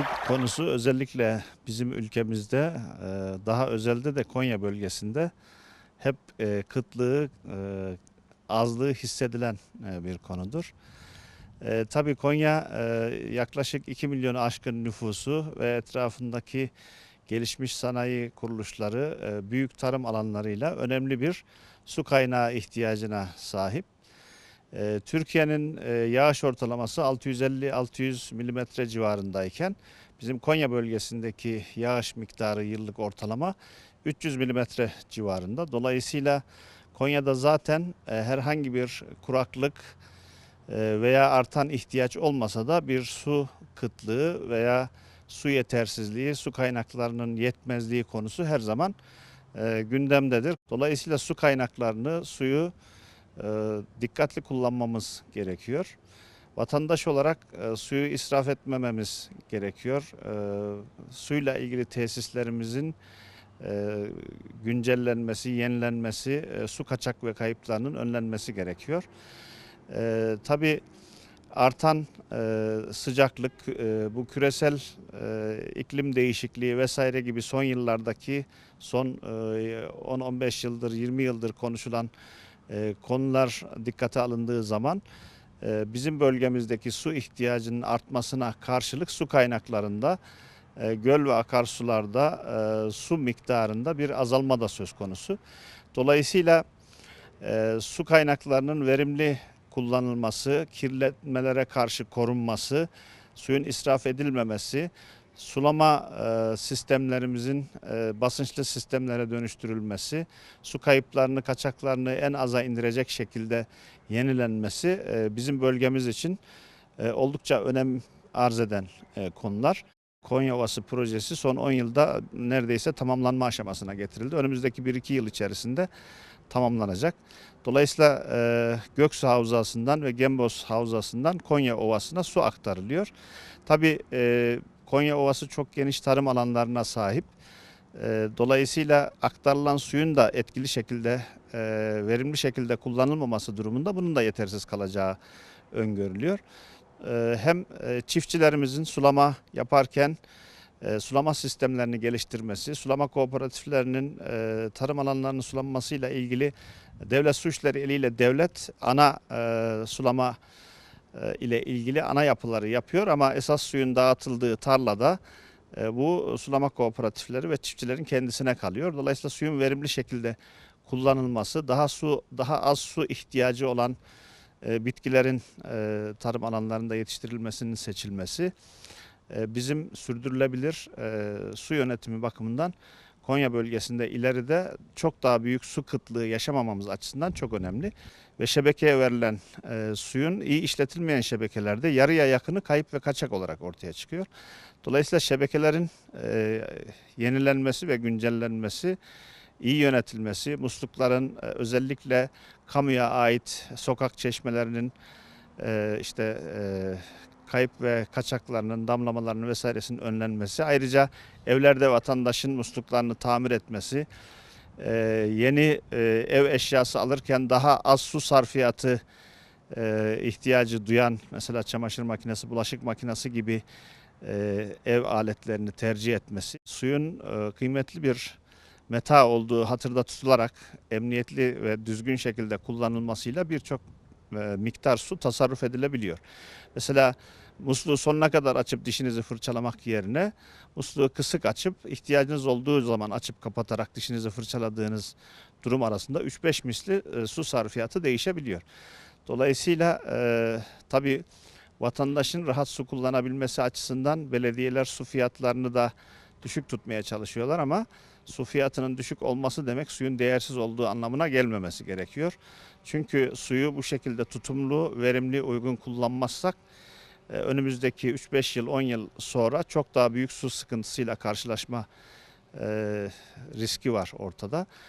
Su konusu özellikle bizim ülkemizde e, daha özelde de Konya bölgesinde hep e, kıtlığı, e, azlığı hissedilen bir konudur. E, tabii Konya yaklaşık 2 milyonu aşkın nüfusu ve etrafındaki gelişmiş sanayi kuruluşları, büyük tarım alanlarıyla önemli bir su kaynağı ihtiyacına sahip. E, Türkiye'nin e, yağış ortalaması 650-600 milimetre civarındayken bizim Konya bölgesindeki yağış miktarı yıllık ortalama 300 milimetre civarında. Dolayısıyla Konya'da zaten e, herhangi bir kuraklık e, veya artan ihtiyaç olmasa da bir su kıtlığı veya su yetersizliği, su kaynaklarının yetmezliği konusu her zaman gündemdedir. Dolayısıyla su kaynaklarını, suyu dikkatli kullanmamız gerekiyor. Vatandaş olarak e, suyu israf etmememiz gerekiyor. E, suyla ilgili tesislerimizin e, güncellenmesi, yenilenmesi, e, su kaçak ve kayıplarının önlenmesi gerekiyor. E, tabii artan e, sıcaklık, e, bu küresel e, iklim değişikliği vesaire gibi son yıllardaki son e, 10-15 yıldır, 20 yıldır konuşulan e, konular dikkate alındığı zaman e, bizim bölgemizdeki su ihtiyacının artmasına karşılık su kaynaklarında e, göl ve akarsularda e, su miktarında bir azalma da söz konusu. Dolayısıyla su kaynaklarının verimli kullanılması, kirletmelere karşı korunması, suyun israf edilmemesi, sulama e, sistemlerimizin e, basınçlı sistemlere dönüştürülmesi, su kayıplarını, kaçaklarını en aza indirecek şekilde yenilenmesi e, bizim bölgemiz için oldukça önem arz eden konular. Konya Ovası projesi son 10 yılda neredeyse tamamlanma aşamasına getirildi. Önümüzdeki 1-2 yıl içerisinde tamamlanacak. Dolayısıyla e, Göksu Havzası'ndan ve Gembos Havzası'ndan Konya Ovası'na su aktarılıyor. Tabii e, Konya Ovası çok geniş tarım alanlarına sahip. E, dolayısıyla aktarılan suyun da etkili şekilde, e, verimli şekilde kullanılmaması durumunda bunun da yetersiz kalacağı öngörülüyor. E, hem e, çiftçilerimizin sulama yaparken e, sulama sistemlerini geliştirmesi, sulama kooperatiflerinin e, tarım alanlarının sulanmasıyla ilgili devlet su işleri eliyle devlet ana sulama ile ilgili ana yapıları yapıyor ama esas suyun dağıtıldığı tarlada bu sulama kooperatifleri ve çiftçilerin kendisine kalıyor. Dolayısıyla suyun verimli şekilde kullanılması, daha su daha az su ihtiyacı olan bitkilerin e, tarım alanlarında yetiştirilmesinin seçilmesi e, bizim sürdürülebilir e, su yönetimi bakımından Konya bölgesinde ileride çok daha büyük su kıtlığı yaşamamamız açısından çok önemli. Ve şebekeye verilen e, suyun iyi işletilmeyen şebekelerde yarıya yakını kayıp ve kaçak olarak ortaya çıkıyor. Dolayısıyla şebekelerin e, yenilenmesi ve güncellenmesi, iyi yönetilmesi, muslukların e, özellikle kamuya ait sokak çeşmelerinin e, işte e, kayıp ve kaçaklarının, damlamalarının vesairesinin önlenmesi. Ayrıca evlerde vatandaşın musluklarını tamir etmesi, yeni ev eşyası alırken daha az su sarfiyatı ihtiyacı duyan mesela çamaşır makinesi, bulaşık makinesi gibi ev aletlerini tercih etmesi, suyun kıymetli bir meta olduğu hatırda tutularak emniyetli ve düzgün şekilde kullanılmasıyla birçok e, miktar su tasarruf edilebiliyor. Mesela musluğu sonuna kadar açıp dişinizi fırçalamak yerine musluğu kısık açıp ihtiyacınız olduğu zaman açıp kapatarak dişinizi fırçaladığınız durum arasında 3-5 misli e, su sarfiyatı değişebiliyor. Dolayısıyla e, tabii vatandaşın rahat su kullanabilmesi açısından belediyeler su fiyatlarını da düşük tutmaya çalışıyorlar ama su fiyatının düşük olması demek suyun değersiz olduğu anlamına gelmemesi gerekiyor. Çünkü suyu bu şekilde tutumlu, verimli, uygun kullanmazsak e, önümüzdeki 3-5 yıl, 10 yıl sonra çok daha büyük su sıkıntısıyla karşılaşma e, riski var ortada.